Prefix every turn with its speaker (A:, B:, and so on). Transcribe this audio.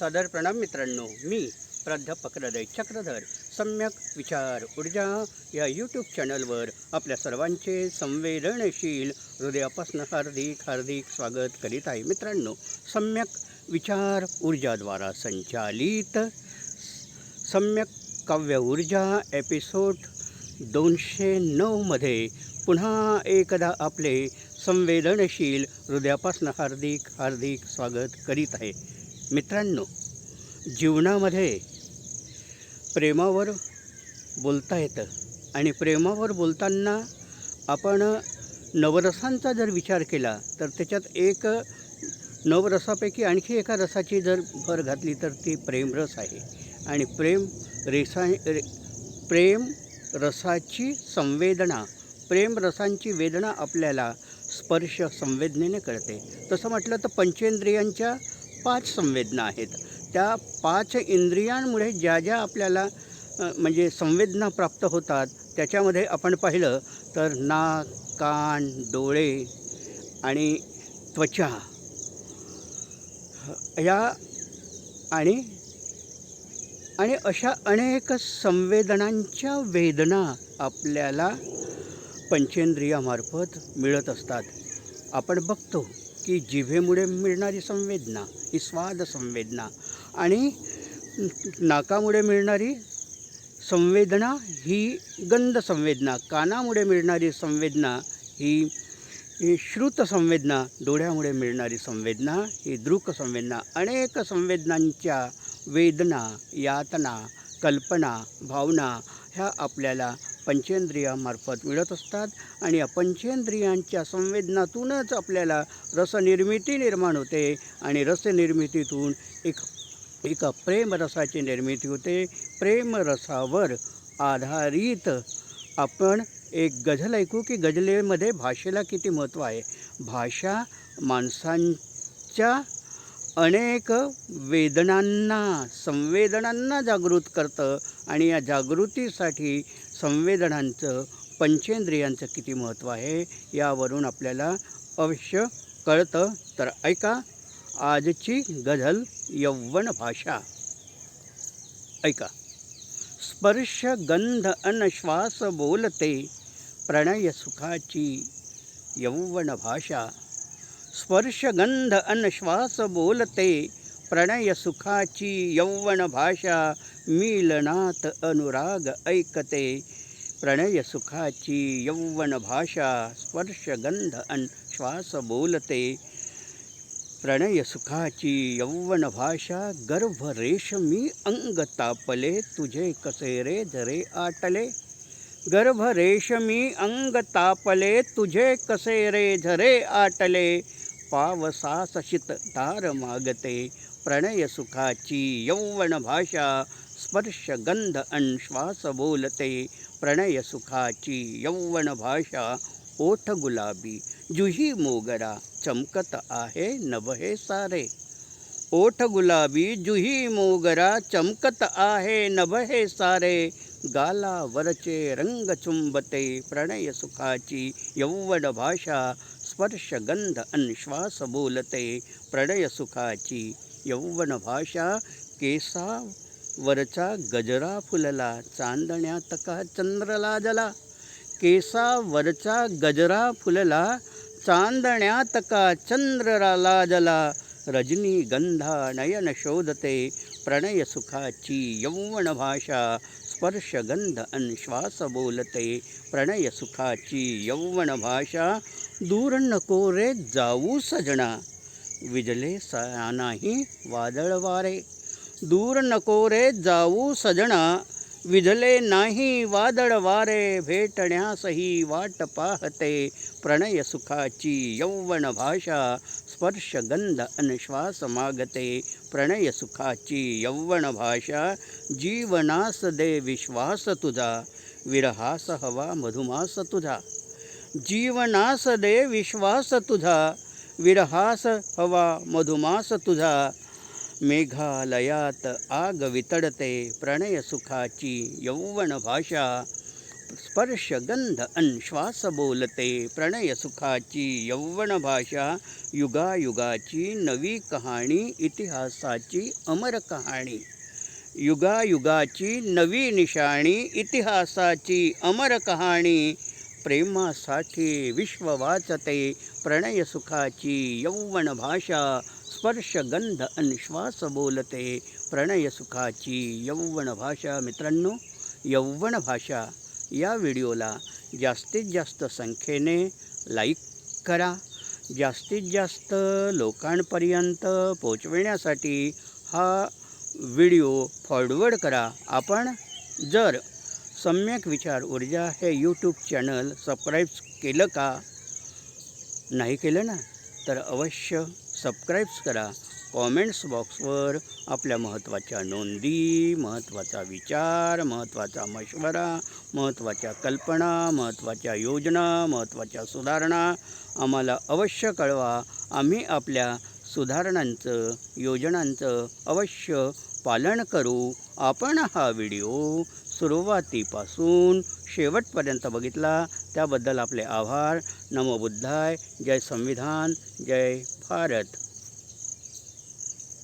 A: सादर प्रणाम मित्रांनो मी प्राध्यापक हृदय चक्रधर. सम्यक विचार ऊर्जा या यूट्यूब चॅनलवर आपल्या सर्वांचे संवेदनशील हृदयापासून हार्दिक हार्दिक स्वागत करीत आहे मित्रांनो. सम्यक विचार ऊर्जाद्वारा संचालित सम्यक काव्य ऊर्जा एपिसोड दोनशे नऊमध्ये पुन्हा एकदा आपले संवेदनशील हृदयापासून हार्दिक हार्दिक स्वागत करीत आहे. मित्रांनो जीवनामध्ये प्रेमावर बोलता येतं आणि प्रेमावर बोलताना आपण नवरसांचा जर विचार केला तर त्याच्यात एक नवरसापैकी आणखी एका रसाची जर भर घातली तर ती प्रेमरस आहे. आणि प्रेम रेसा रे प्रेम रसाची संवेदना प्रेम रसांची वेदना आपल्याला स्पर्श संवेदनेने कळते तसं म्हटलं तर पंचेंद्रियांच्या पाच संवेदना आहेत. त्या पाच इंद्रियांमुळे ज्या ज्या आपल्याला म्हणजे संवेदना प्राप्त होतात त्याच्यामध्ये आपण पाहिलं तर नाक कान डोळे आणि त्वचा. या आणि आणि अशा अनेक संवेदनांच्या वेदना आपल्याला पंचेंद्रियामार्फत मिळत असतात. आपण बघतो की जिभेमुळे मिळणारी संवेदना ही स्वाद संवेदना. आणि नाकामुळे मिळणारी संवेदना ही गंध संवेदना. कानामुळे मिळणारी संवेदना ही ही श्रुत संवेदना. डोळ्यामुळे मिळणारी संवेदना ही दृक संवेदना. अनेक संवेदनांच्या वेदना यातना कल्पना भावना ह्या आपल्याला पंचेंद्रियामार्फत मिळत असतात आणि या पंचेंद्रियांच्या संवेदनातूनच आपल्याला रसनिर्मिती निर्माण होते आणि रसनिर्मितीतून एक एका प्रेमरसाची निर्मिती होते. प्रेमरसावर आधारित आपण एक गझल ऐकू की गझलेमध्ये भाषेला किती महत्त्व आहे? भाषा माणसांच्या अनेक वेदनांना संवेदनांना जागृत करतं आणि या जागृतीसाठी संवेदनांचं पंचेंद्रियांचं किती महत्त्व आहे यावरून आपल्याला अवश्य कळतं. तर ऐका आजची गझल यौवन भाषा. ऐका. स्पर्श गंध अन श्वास बोलते प्रणय सुखाची यौवन भाषा. स्पर्श गंध अन श्वास बोलते प्रणय सुखाची यौवन भाषा मिलनात अनुराग ऐकते प्रणय सुखाची यौवन भाषा स्पर्श गंध अन श्वास बोलते प्रणय सुखाची यौवन भाषा गर्भ रेशमी अंग तापले तुझे कसे रे जरे आटले गर्भ रेशमी अंग तापले तुझे कसे रे झरे आटले पावसा सशित तार मागते प्रणय सुखाची यौवन भाषा स्पर्श गंध अन श्वास बोलते प्रणय सुखाची यौवन भाषा ओठ गुलाबी जुही मोगरा चमकत आहे नभहे सारे। ओठ गुलाबी जुही मोगरा चमकत आहे नभहे सारे। गालावरचे रंग चुंबते प्रणय सुखाची यौवन भाषा स्पर्श गंध बोलते प्रणय सुखाची यौवन भाषा केसावरचा गजरा फुलला चांदण्यात का चंद्रला जला. केसावरचा गजरा फुलला चांदण्यात का जला रजनी गंधा नयन शोधते प्रणय सुखाची यौवन भाषा स्पर्श गंध बोलते प्रणय सुखाची यौवन भाषा दूर नको रे जाऊ सजना. विजले सा नाही वादळ वारे दूर नको रे जाऊ सजना. विजले नाही वादळ वारे भेटण्यासही वाट पाहते. प्रणय सुखाची यौवन भाषा स्पर्श गंध अनश्वास मागते. प्रणय सुखाची यौवन भाषा जीवनास दे विश्वास तुझा. विरहास हवा मधुमास तुझा. जीवनास दे विश्वास तुझा विरहास हवा मधुमास तुझा मेघालयात आग वितडते प्रणय सुखाची यौवन भाषा स्पर्श गंध अन्श्वास बोलते प्रणय सुखाची यौवन भाषा युगायुगाची नवी कहाणी इतिहासाची अमर कहाणी. युगायुगाची नवी निशाणी इतिहासाची अमर कहाणी प्रेमासाठी विश्व वाचते प्रणय सुखाची यौवन भाषा स्पर्श गंध अन्श्वास बोलते. प्रणय सुखाची यौवन भाषा मित्रांनो यौवन भाषा या व्हिडिओला जास्तीत जास्त संख्येने लाईक करा. जास्तीत जास्त लोकांपर्यंत पोचविण्यासाठी हा व्हिडिओ फॉरवर्ड करा. आपण जर सम्यक विचार ऊर्जा हे यूट्यूब चॅनल सबस्क्राईब केलं का? नाही केलं ना? तर अवश्य सबस्क्राईब्स करा. कॉमेंट्स बॉक्सवर आपल्या महत्त्वाच्या नोंदी महत्त्वाचा विचार महत्त्वाचा मशवरा महत्त्वाच्या कल्पना महत्त्वाच्या योजना महत्त्वाच्या सुधारणा आम्हाला अवश्य कळवा. आम्ही आपल्या सुधारणांचं योजनांचं अवश्य पालन करू. आपण हा व्हिडिओ सुरुवातीपासून शेवटपर्यंत बघितला त्याबद्दल आपले आभार. नमो बुद्धाय. जय संविधान. जय भारत.